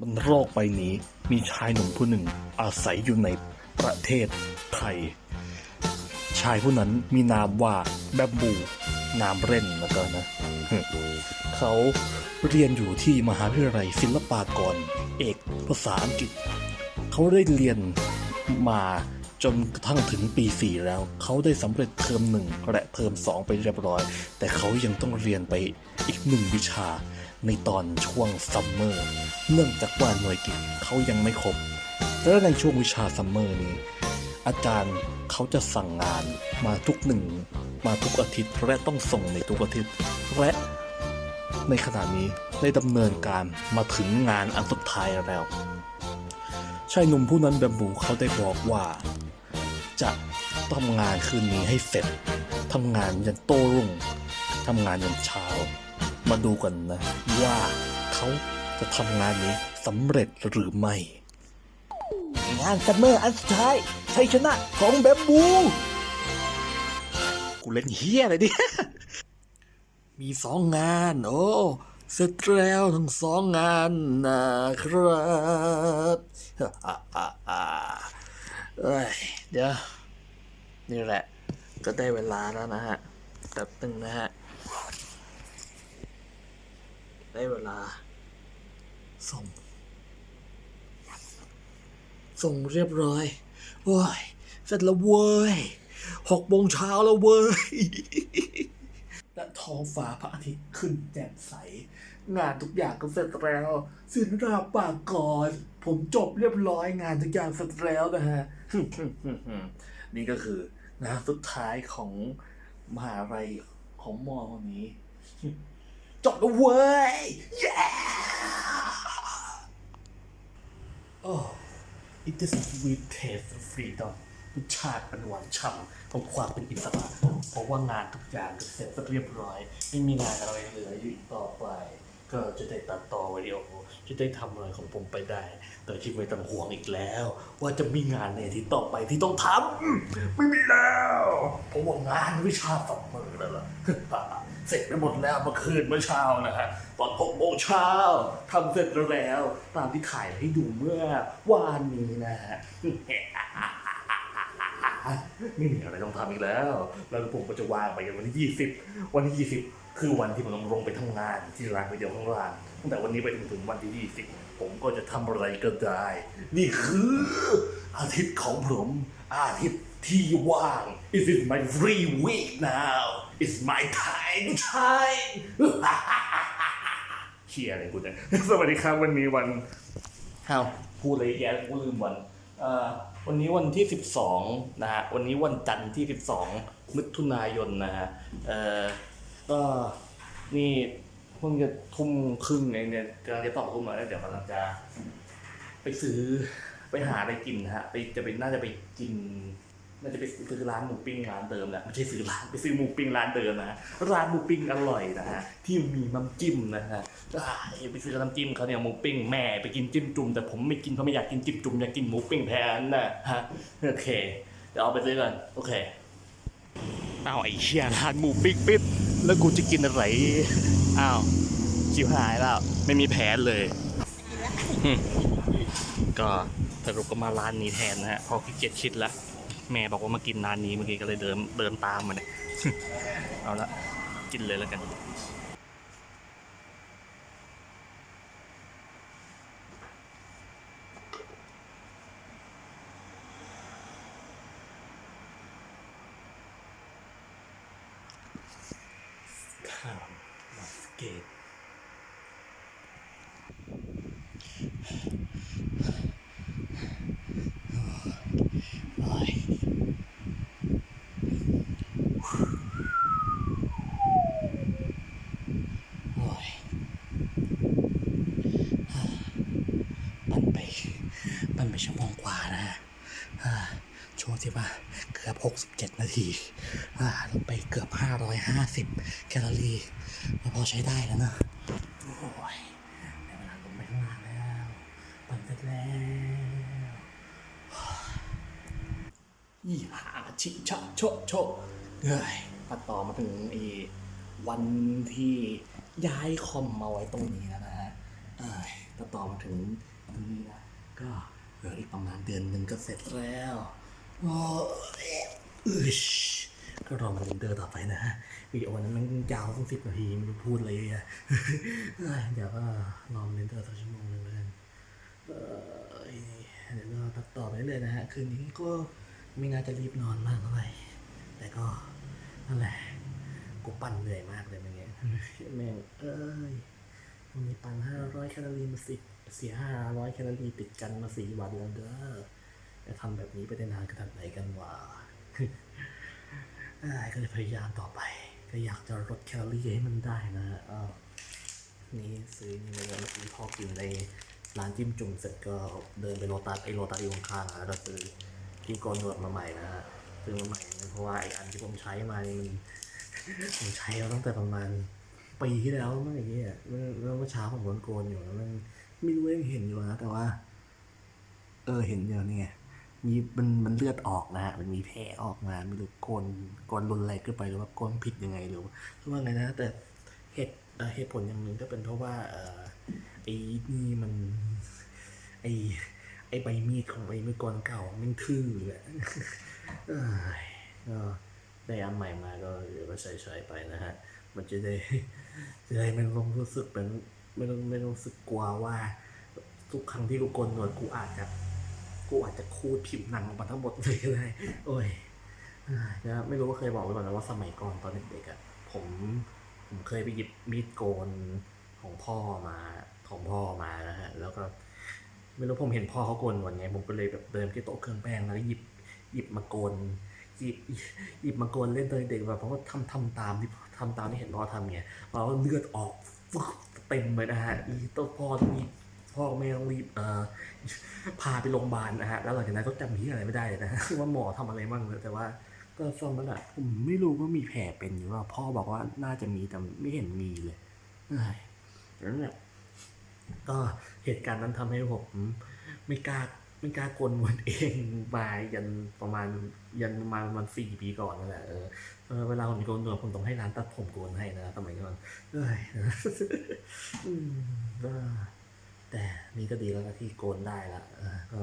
บนโลกใบนี้มีชายหนุ่มผู้หนึ่งอาศัยอยู่ในประเทศไทย ชายผู้นั้นมีนามว่าแบบบูนามเล่นแล้วก็นะ เขาเรียนอยู่ที่มหาวิทยาลัยศิลปากร เอกภาษาอังกฤษ เขาได้เรียนมาจนกระทั่งถึงปี 4 แล้ว เขาได้สำเร็จเทอมหนึ่งและเทอมสองไปเรียบร้อย แต่เขายังต้องเรียนไปอีกหนึ่งวิชา ในตอนช่วงซัมเมอร์เนื่องจากว่าหน่วยกิจเขายังไม่ครบ และในช่วงวิชาซัมเมอร์นี้ อาจารย์เขาจะสั่งงานมาทุกหนึ่ง มาทุกอาทิตย์และต้องส่งในทุกอาทิตย์ และในขณะนี้ได้ดำเนินการมาถึงงานอันสุดท้ายแล้วชายหนุ่มผู้นั้นแบบบูเขาได้บอกว่า จะทำงานคืนนี้ให้เสร็จทำงานยันโต้รุ่งทำงานยันเช้า มาดูกันนะ ว่าเขาจะทำงานนี้สำเร็จหรือไม่ งานซัมเมอร์อันสุดท้ายชัยชนะของแบมบู กูเล่นเฮียอะไรดิมีสองงาน โอ้เสร็จแล้วทั้งสองงานนะครับเอ้ยเดี๋ยว นี่แหละ ก็ได้เวลาแล้วนะฮะแป๊บนึงนะฮะ ได้เวลา ส่ง ส่งเรียบร้อยโอ้ยเสร็จแล้วเว้ยหกโมงเช้าแล้วเว้ย และท้องฟ้าพระอาทิตย์ขึ้นแจ่มใส งานทุกอย่างก็เสร็จแล้วสินราปากกรผมจบเรียบร้อยงานทุกอย่างเสร็จแล้วนะฮะ นี่ก็คืองานสุดท้ายของมหาลัยของมอวันนี้ จบแล้วเว้ย yeah! oh it is a sweet taste of freedom รสชาติเป็นหวานฉ่ำของความเป็นอิสระเพราะว่างานทุกอย่างก็เสร็จเรียบร้อย ไม่มีงานอะไรเหลืออยู่อีกต่อไป ก็จะได้ตัดต่อวิดีโอจะได้ทำอะไรของผมไปได้โดยที่ไม่ต้องห่วงอีกแล้ว ว่าจะมีงานในที่ต่อไปที่ต้องทำไม่มีแล้วเพราะว่างานวิชาสองมือแล้วล่ะ เสร็จไปหมดแล้วเมื่อคืนเมื่อเช้านะฮะตอนหกโมงเช้าทำเสร็จแล้ว ตามที่ถ่ายให้ดูเมื่อวานนี้นะฮะไม่มีอะไรต้องทำอีกแล้ว แล้วผมก็จะวางไปกันวันที่ 20 วันที่ 20 คือวันที่ผมต้องลงไปทำงานที่ร้านวิดีโอข้างล่างตั้งแต่วันนี้ไปถึงถึงวันที่ 20 ผมก็จะทำอะไรก็ได้ นี่คืออาทิตย์ของผมอาทิตย์ที่ว่าง It is my free week now It's my time to shine เชียอะไรกูเนี่ยสวัสดีครับวันนี้วันอ้าวพูดเลยแย่กูลืมวันเอ่อวันนี้วันที่ 12 นะฮะ วันนี้วันจันทร์ที่ 12 มิถุนายนนะฮะเอ่อก็นี่เพิ่งจะทุ่มครึ่งเองเนี่ยกำลังจะต่อทุ่มแล้วเดี๋ยวกำลังจะไปซื้อไปหาอะไรกินนะฮะ ไปจะไปน่าจะไปกิน น่าจะไปซื้อร้านหมูปิ้งร้านเดิมแหละไม่ใช่ซื้อร้านไปซื้อหมูปิ้งร้านเดิมนะร้านหมูปิ้งอร่อยนะฮะที่มีน้ำจิ้มนะฮะไปซื้อน้ำจิ้มเขาเนี่ยหมูปิ้งแม่ไปกินจิ้มจุ่มแต่ผมไม่กินเพราะไม่อยากกินจิ้มจุ่มอยากกินหมูปิ้งแทนนะฮะโอเคเดี๋ยวเอาไปซื้อกันโอเคเอ้าไอ้เชี่ยร้านหมูปิ้งปิดแล้วกูจะกินอะไรอ้าวชิวหายแล้วไม่มีแผนเลยก็สรุปก็มาร้านนี้แทนนะฮะพอขี้เกียจคิดแล้ว แม่บอกว่ามากินร้านนี้เมื่อกี้ก็เลยเดินเดินตามมาเนี่ยเอาละกินเลยแล้วกันข้ามมาสเกตโอ้ย โอ้ยปั่นไปปั่นไปชั่วโมงกว่านะฮะอ่าช่วงที่ว่าเกือบ 67 นาทีอ่าลงไปเกือบ 550 แคลอรี่พอใช้ได้แล้วนะโอ้ยได้เวลาลงไปข้างล่างแล้วปั่นเสร็จแล้วยี่หาชิชะโชโชเฮ้ยมาต่อมาถึงอีวันที่ย้ายคอมมาไว้ตรงนี้แล้วนะฮะเอ้ยแต่ต่อมาถึงตรงนี้นะก็เหลืออีกประมาณเดือนหนึ่งก็เสร็จแล้วโอ้ย ก็รอมาเดินต่อไปนะฮะวิดีโอนั้นมันยาวตั้งสิบนาทีไม่รู้พูดเลยอะเอ้ยเดี๋ยวก็รอมาเดินต่อสักชั่วโมงหนึ่งแล้วกันเดี๋ยวก็ตัดต่อไปเรื่อยนะฮะ คืนนี้ก็ไม่น่าจะรีบนอนมากเท่าไหร่แต่ก็นั่นแหละกูปั่นเหนื่อยมากเลยเมื่อกี้แม่งเอ้ยวันนี้ปั่นห้าร้อยแคลอรี่มาสิเสียห้าร้อยแคลอรี่ติดกันมาสี่วันแล้วเด้อจะทำแบบนี้ไปได้นานขนาดไหนกันวะ ก็จะพยายามต่อไป ก็อยากจะลดแคลอรี่ให้มันได้นะนี่ซื้อนี่มาเลยซื้อพอกินในร้านจิ้มจุ่มเสร็จก็เดินไปโรตัสไอโรตัสอยู่ข้างๆแล้วก็ซื้อที่กนหนวดมาใหม่นะฮะซื้อมาใหม่เพราะว่าไออันที่ผมใช้มานี่มันผมใช้มาตั้งแต่ประมาณปีที่แล้วเมื่ออย่างเงี้ยเมื่อเมื่อเมื่อเช้าผมโดนโกนอยู่แล้วมันไม่รู้ยังเห็นอยู่นะแต่ว่า เออเห็นอยู่นี่ไง มีมันมันเลือดออกนะฮะมันมีแผลออกมาไม่รู้โกนโกนรุนแรงเกินไปหรือว่าโกนผิดยังไงหรือว่าไงนะ แต่เหตุเอ่เหตุผลอย่างหนึ่งก็เป็นเพราะว่าเออไอ้นี่มันไอ้ไอ้ใบมีดของไอ้มือโกนเก่ามันทื่อเลยเอ้ยก็ได้อันใหม่มาก็เดี๋ยวก็ใช้ใช้ๆไปนะฮะ มันจะได้จะได้ไม่ต้องรู้สึกเป็นไม่ต้องไม่ต้องรู้สึกกลัวว่า ทุกครั้งที่กูโกนหนวดกูอาจจะ กูอาจจะคูดผิวหนังออกมาทั้งหมดเลยก็ได้ โอ้ยนะไม่รู้ว่าเคยบอกไว้ก่อนนะว่าสมัยก่อนตอนเด็กๆอะผมผมเคยไปหยิบมีดโกนของพ่อมาของพ่อมานะฮะแล้วก็ไม่รู้ผมเห็นพ่อเขาโกนหนไงผมก็เลยแบบเดินไปที่โต๊ะเครื่องแป้งแล้วหยิบหยิบมาโกนหยิบหยิบมาโกนเล่นตอนเด็กแบบเพราะว่าทำทำตามที่ทำตามที่เห็นพ่อทำไงเพราะว่าเลือดออกเต็มเลยนะฮะอีตัวพ่อต้องรีบ พ่อแม่ต้องรีบเอ่อพาไปโรงพยาบาลนะฮะแล้วหลังจากนั้นก็จำที่อะไรไม่ได้เลยนะว่าหมอทำอะไรบ้างเลยแต่ว่าก็ซ่อมแล้วแหละผมไม่รู้ว่ามีแผลเป็นหรือว่าพ่อบอกว่าน่าจะมีแต่ไม่เห็นมีเลยเอ้ยแล้วเนี่ยก็เหตุการณ์นั้นทำให้ผมไม่กล้าไม่กล้าโกนหนวดเองมายันประมาณยันประมาณมาณสี่ปีก่อนนั่นแหละเออเวลาผมโกนหนวดผมต้องให้ร้านตัดผมโกนให้นะสมัยก่อนเอ้ยอืมก็ แต่นี่ก็ดีแล้วนะที่โกนได้ละก็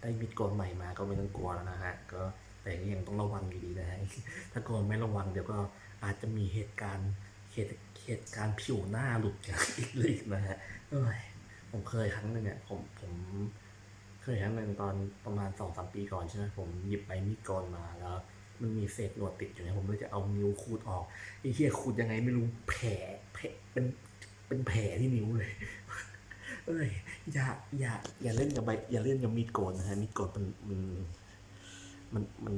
ได้มิดโกนใหม่มาก็ไม่ต้องกลัวแล้วนะฮะก็แต่ก็ยังต้องระวังอยู่ดีนะฮะถ้าโกนไม่ระวังเดี๋ยวก็อาจจะมีเหตุการณ์เหตุเหตุการณ์ผิวหน้าหลุดจากอีกเลยนะฮะเอ้ยผมเคยครั้งหนึ่งอะผมผมเคยครั้งหนึ่งตอนประมาณสองสามปีก่อนใช่ไหมผมหยิบใบมีดโกนมาแล้วมันมีเศษหนวดติดอยู่เนี่ยผมเลยจะเอานิ้วขูดออกไอ้เหี้ยขูดยังไงไม่รู้แผลแผลเป็นเป็นแผลที่นิ้วเลย เอ้ยอย่าอย่าอย่าเล่นกับใบอย่าเล่นกับมีดโกนนะฮะมีดโกนมันมันมันมัน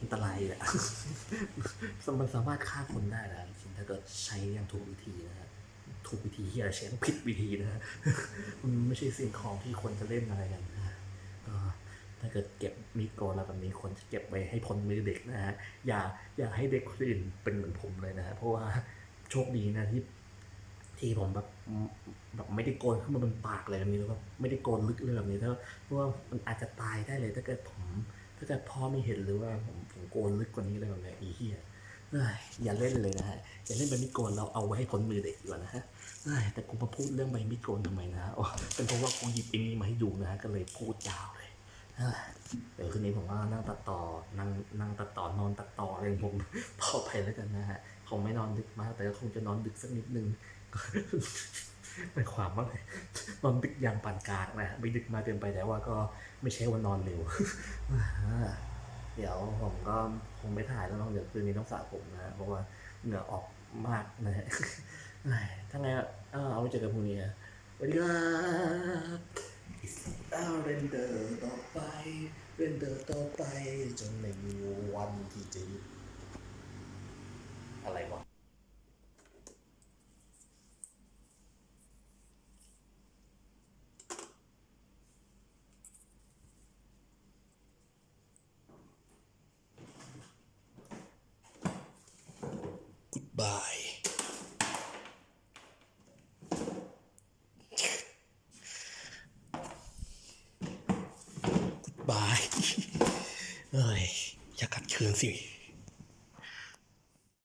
อันตรายแหละมันสามารถฆ่าคนได้นะจริงถ้าเกิดใช้อย่างถูกวิธีนะฮะถูกวิธีที่ใช้ผิดวิธีนะฮะมันไม่ใช่สิ่งของที่คนจะเล่นอะไรกันนะฮะก็ถ้าเกิดเก็บมีดโกนแล้วแบบนี้ควรจะเก็บไว้ให้พ้นมือเด็กนะฮะอย่าอย่าให้เด็กคนอื่นเป็นเหมือนผมเลยนะฮะเพราะว่าโชคดีนะที่ ที่ผมแบบแบบไม่ได้โกนขึ้นมาบนปากเลยแบบนี้แล้วก็ไม่ได้โกนลึกเลยแบบนี้ถ้าเพราะว่ามันอาจจะตายได้เลย ถ้าเกิดผมถ้าเกิดพ่อไม่เห็นหรือว่าผมผมโกนลึกกว่านี้เลยแบบนี้อีเหี้ยอ้ยอย่าเล่นเลยนะฮะ อย่าเล่นใบมีดโกนเราเอาไว้ให้พ้นมือเด็กดีกว่านะฮะเอ้แต่กูมาพูดเรื่องใบมีดโกนทำไมนะฮะเป็นเพราะว่ากูหยิบไอ้นี่มาให้ดูนะฮะก็เลยพูดยาวเลยเอ้ยเดี๋ยวคืนนี้ผมว่านั่งตัดต่อนั่งนั่งตัดต่อนอนตัดต่ออะไรของผมต่อไปแล้วกันนะฮะคงไม่นอนดึกมากแต่ก็คงจะนอนดึกสักนิดนึง มายความว่าไงนอนดึกอย่างปานกลางนะไม่ดึกมาเกินไปแต่ว่าก็ไม่ใช่ว่านอนเร็วเดี๋ยวผมก็คงไม่ถ่ายแล้วน้องเดี๋ยวคืนนี้ต้องสระผมนะเพราะว่าเหงื่อออกมากนะฮะถ้าไงเอาไว้เจอกันพรุ่งนี้นะสวัสดีครับเอาเรนเดอร์ต่อไป เรนเดอร์ต่อไปจนไม่มีวันที่จะหยุดอะไรวะ Goodbye บายเอ้ยอย่ากัดเคืนสิ